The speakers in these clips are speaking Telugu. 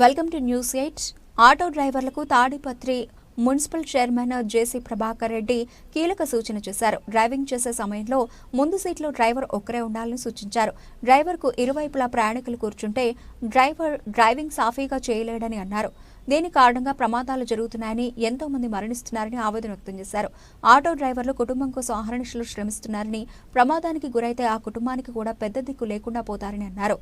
Welcome to news eight. Auto డ్రైవర్లకు Tadipatri municipal chairman JC Prabhakar Reddy కీలక సూచన చేశారు. డ్రైవింగ్ చేసే సమయంలో ముందు సీట్లో డ్రైవర్ ఒక్కరే ఉండాలని సూచించారు. డ్రైవర్కు ఇరువైపులా ప్రయాణికులు కూర్చుంటే డ్రైవర్ డ్రైవింగ్ సాఫీగా చేయలేడని అన్నారు. దీని కారణంగా ప్రమాదాలు జరుగుతున్నాయని ఎంతో మంది మరణిస్తున్నారని ఆవేదన వ్యక్తం చేశారు. ఆటో డ్రైవర్లు కుటుంబం కోసం అహర్నిశలు శ్రమిస్తున్నారని ప్రమాదానికి గురైతే ఆ కుటుంబానికి కూడా పెద్ద దిక్కు లేకుండా పోతారని అన్నారు.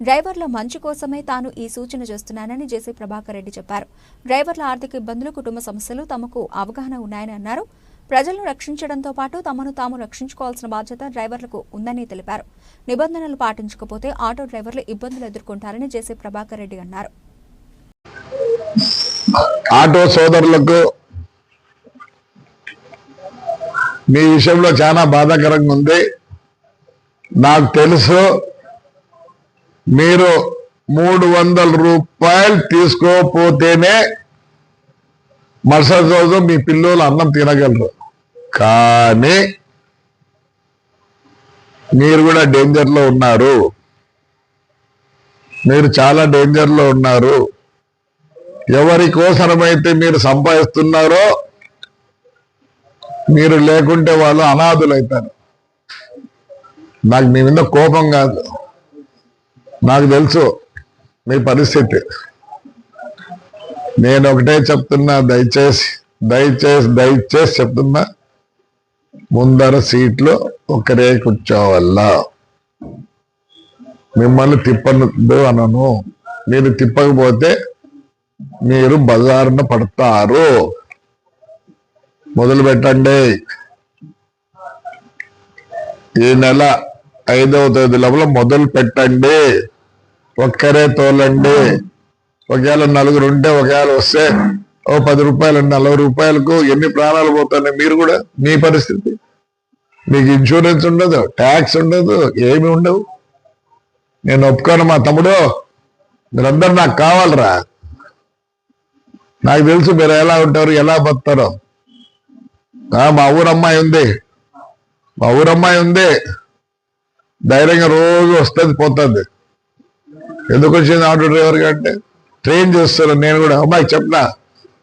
డ్రైవర్ల మంచి కోసమే తాను ఈ సూచన చేస్తున్నానని జేసీ ప్రభాకర్ రెడ్డి చెప్పారు. డ్రైవర్ల ఆర్థిక ఇబ్బందులు కుటుంబ సమస్యలు తమకు అవగాహన ఉన్నాయని అన్నారు. ప్రజలను రక్షించడంతో పాటు తమను తాము రక్షించుకోవాల్సిన బాధ్యత డ్రైవర్లకు ఉందని తెలిపారు. నిబంధనలు పాటించకపోతే ఆటో డ్రైవర్లు ఇబ్బందులు ఎదుర్కొంటారని జేసీ ప్రభాకర్ రెడ్డి అన్నారు. ఆటో సోదరులకు మీ విషయంలో చాలా బాధాకరంగా ఉంది. నాకు తెలుసు మీరు మూడు వందల రూపాయలు తీసుకోపోతేనే మరుసటి రోజు మీ పిల్లలు అన్నం తినగలరు. కానీ మీరు కూడా డేంజర్లో ఉన్నారు. మీరు చాలా డేంజర్లో ఉన్నారు. ఎవరి కోసమైతే మీరు సంపాదిస్తున్నారో మీరు లేకుంటే వాళ్ళు అనాథులైతారు. నాకు మీ మీద కోపం కాదు. నాకు తెలుసు మీ పరిస్థితి. నేను ఒకటే చెప్తున్నా దయచేసి దయచేసి దయచేసి చెప్తున్నా ముందర సీట్లో ఒకరే కూర్చోవల్లా మిమ్మల్ని తిప్పను అనను. మీరు తిప్పకపోతే మీరు బజారున పడతారు. మొదలు పెట్టండి. ఈ నెల ఐదవ తేదీ లోపల మొదలు పెట్టండి. ఒక్కరే తోలండి. ఒకవేళ నలుగురు ఉంటే ఒకవేళ వస్తే ఓ పది రూపాయలు నలభై రూపాయలకు ఎన్ని ప్రాణాలు పోతున్నాయి మీరు కూడా? మీ పరిస్థితి. మీకు ఇన్సూరెన్స్ ఉండదు ట్యాక్స్ ఉండదు ఏమి ఉండవు. నేను ఒప్పుకోను మా తమ్ముడు. మీరందరూ నాకు కావాలరా. నాకు తెలుసు మీరు ఎలా ఉంటారు ఎలా బతారో మా ఊరమ్మాయి ఉంది. మా ఊరమ్మాయి ఉంది. ధైర్యంగా రోజు వస్తుంది పోతుంది. ఎందుకు వచ్చింది ఆటో డ్రైవర్ అంటే? ట్రైన్ చేస్తాను నేను కూడా. అమ్మాయి చెప్పనా?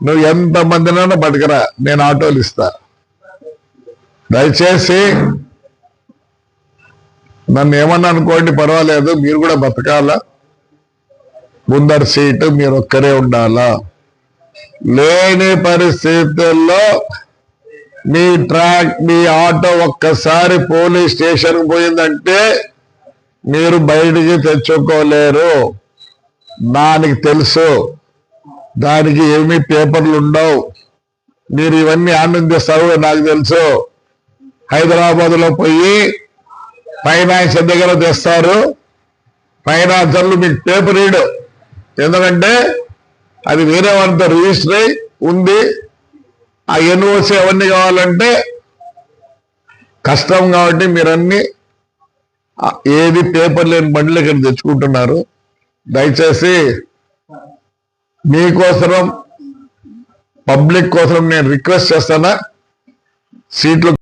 నువ్వు ఎంత మందినైనా బతకరా నేను ఆటోలు ఇస్తా. దయచేసి నన్ను ఏమన్నా అనుకోండి పర్వాలేదు మీరు కూడా బతకాలా? ముందర సీటు మీరు ఒక్కరే ఉండాలా? లేని పరిస్థితుల్లో మీ ట్రాక్ మీ ఆటో ఒక్కసారి పోలీస్ స్టేషన్ పోయిందంటే మీరు బయటికి తెచ్చుకోలేరు. దానికి తెలుసు. దానికి ఏమీ పేపర్లు ఉండవు. మీరు ఇవన్నీ ఆనందిస్తారు నాకు తెలుసు. హైదరాబాద్లో పోయి ఫైనాన్స్ దగ్గర తెస్తారు. ఫైనాన్సర్లు మీకు పేపర్ ఇడు ఎందుకంటే అది వేరే వాళ్ళతో రిజిస్టర్ అయి ఉంది. ఆ ఎన్ఓసి అవన్నీ కావాలంటే కష్టం కాబట్టి మీరన్నీ ఏది పేపర్ లేని బండ్లు ఇక్కడ తెచ్చుకుంటున్నారు? దయచేసి మీకోసరం పబ్లిక్ కోసం నేను రిక్వెస్ట్ చేస్తానా? సీట్లు